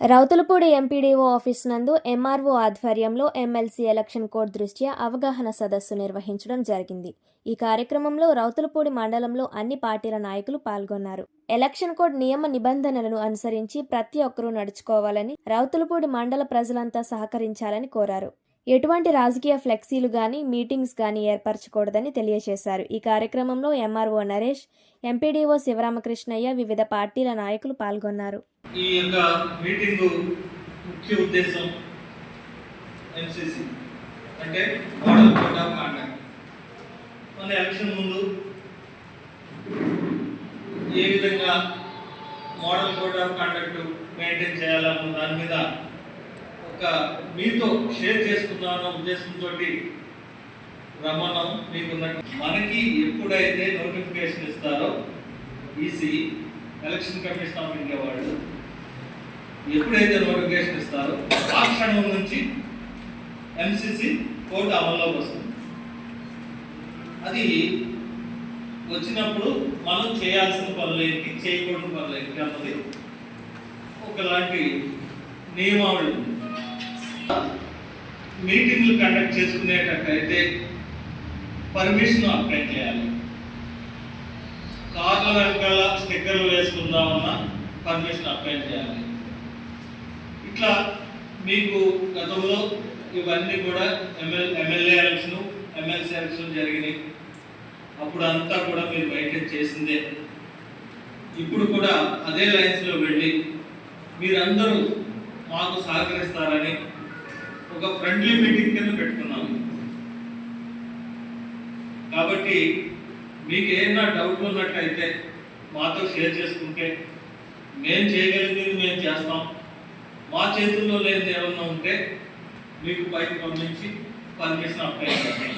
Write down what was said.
Rowthulapudi MPDO office నందు MRO ఆధ్వర్యంలో MLC election code దృష్ట్యా అవగాహన సదస్సు నిర్వహించడం జరిగింది. ఈ కార్యక్రమంలో రౌతులపూడి మండలంలో అన్ని పార్టీల నాయకులు పాల్గొన్నారు. ఎలక్షన్ కోడ్ నియమ నిబంధనలను అనుసరించి ప్రతి ఒక్కరూ నడుచుకోవాలని రౌతులపూడి మండల ప్రజలంతా సహకరించాలని కోరారు. ఎటువంటి రాజకీయ ఫ్లెక్సీలు కానీ మీటింగ్స్ కానీ ఏర్పరచకూడదని తెలియజేశారు. ఈ కార్యక్రమంలో ఎంఆర్ఓ నరేష్ ఎంపీడీఓ శివరామకృష్ణయ్య వివిధ పార్టీల నాయకులు పాల్గొన్నారు. ఈ యొక్క మీటింగ్ ముఖ్య ఉద్దేశం ఎంసీసీ అంటే మోడల్ కోడ్. ఆఫ్ కాండక్ట్ మన ఎలక్షన్ ముందు ఏ విధంగా model code of conduct maintain చేయాలన్న దాని మీద ఒక మీతో షేర్ చేసుకుందామన్న ఉద్దేశంతో రమ్మన్నాం మీకున్న మనకి ఎప్పుడైతే నోటిఫికేషన్ ఇస్తారో EC election commission of India వాళ్ళు ఎప్పుడైతే నోటిఫికేషన్ ఇస్తారో ఆ క్షణం నుంచి ఎంసీసీ కోర్టు అమల్లోకి వస్తుంది. అది వచ్చినప్పుడు మనం చేయాల్సిన పనులు ఏంటి చేయకూడని పనులు ఏంటి అన్నది ఒకలాంటి నియమావళి. మీటింగ్లు కండక్ట్ చేసుకునేటట్టయితే పర్మిషన్ అప్లై చేయాలి. కార్ల వెనకాల స్టిక్కర్లు వేసుకుందామన్నా పర్మిషన్ అప్లై చేయాలి. ఇట్లా మీకు గతంలో ఇవన్నీ కూడా M L MLA election MLC election జరిగినాయి. అప్పుడు అంతా కూడా మీరు మెయింటైన్ చేసిందే. ఇప్పుడు కూడా అదే లైన్స్లో వెళ్ళి మీరందరూ మాకు సహకరిస్తారని ఒక ఫ్రెండ్లీ మీటింగ్ కింద పెట్టుకున్నాము. కాబట్టి మీకు ఏమైనా డౌట్ ఉన్నట్టయితే మాతో షేర్ చేసుకుంటే మేము చేయగలిగింది మేము చేస్తాం. మా చేతుల్లో లేనిది ఏమన్నా ఉంటే మీకు పైకి పంపించి పర్మిషన్ అప్లై చేస్తాం.